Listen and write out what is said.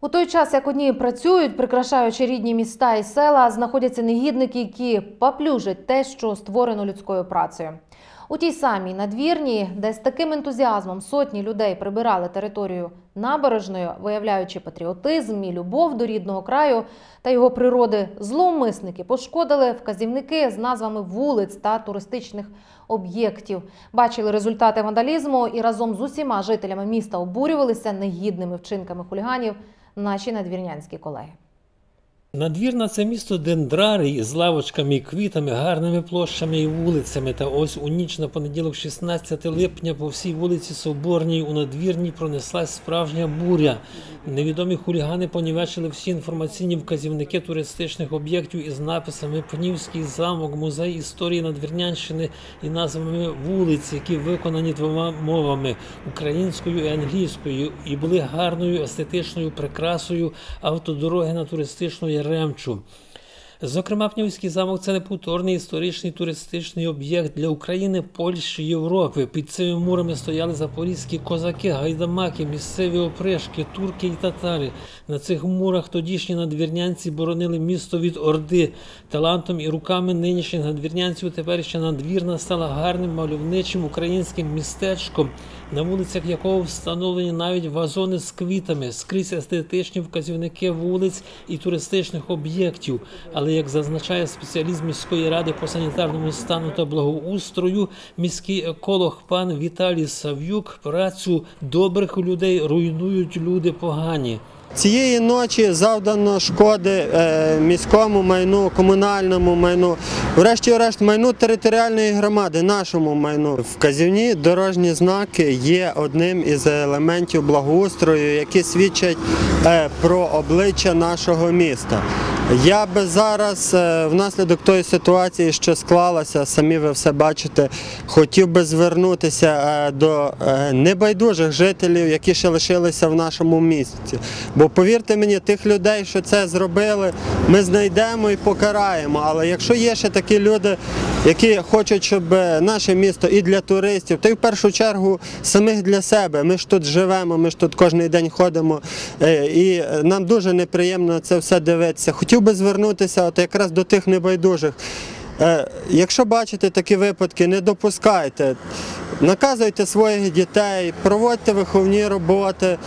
У той час, як одні працюють, прикрашаючи рідні міста і села, знаходяться негідники, які поплюжать те, що створено людською працею. У тій самій надвірні, де з таким ентузіазмом сотні людей прибирали територію набережною, виявляючи патріотизм і любов до рідного краю та його природи, зловмисники пошкодили вказівники з назвами вулиць та туристичних об'єктів. Бачили результати вандалізму і разом з усіма жителями міста обурювалися негідними вчинками хуліганів наші надвірнянські колеги. Надвірна це місто дендрарій з лавочками і квітами, гарними площами і вулицями. Та ось у ніч на понеділок, 16 липня, по всій вулиці Соборній у надвірній пронеслась справжня буря. Невідомі хулігани понівечили всі інформаційні вказівники туристичних об'єктів із написами Пнівський замок, музей історії Надвірнянщини і назвами вулиць, які виконані двома мовами українською і англійською, і були гарною естетичною прикрасою автодороги на rrehem çum. Зокрема, Пнівський замок це неповторний історичний туристичний об'єкт для України, Польщі, Європи. Під цими мурами стояли запорізькі козаки, гайдамаки, місцеві опришки, турки і татари. На цих мурах тодішні надвірнянці боронили місто від Орди. Талантом і руками нинішніх надвірнянців теперішня надвірна стала гарним мальовничим українським містечком, на вулицях якого встановлені навіть вазони з квітами, скрізь естетичні вказівники вулиць і туристичних об'єктів. Але як зазначає спеціаліст міської ради по санітарному стану та благоустрою, міський еколог пан Віталій Сав'юк, працю добрих людей руйнують люди погані. Цієї ночі завдано шкоди е, міському майну, комунальному майну, врешті-решт майну територіальної громади, нашому майну. Вказівні дорожні знаки є одним із елементів благоустрою, які свідчать е, про обличчя нашого міста. Я би зараз, е, внаслідок тої ситуації, що склалася, самі ви все бачите, хотів би звернутися е, до е, небайдужих жителів, які ще лишилися в нашому місті. Бо повірте мені, тих людей, що це зробили, ми знайдемо і покараємо. Але якщо є ще такі люди, які хочуть, щоб е, наше місто і для туристів, то й в першу чергу самих для себе. Ми ж тут живемо, ми ж тут кожен день ходимо, е, і нам дуже неприємно це все дивитися. Хотів би звернутися от якраз до тих небайдужих. Е, Якщо бачите такі випадки, не допускайте. Наказуйте своїх дітей, проводьте виховні роботи.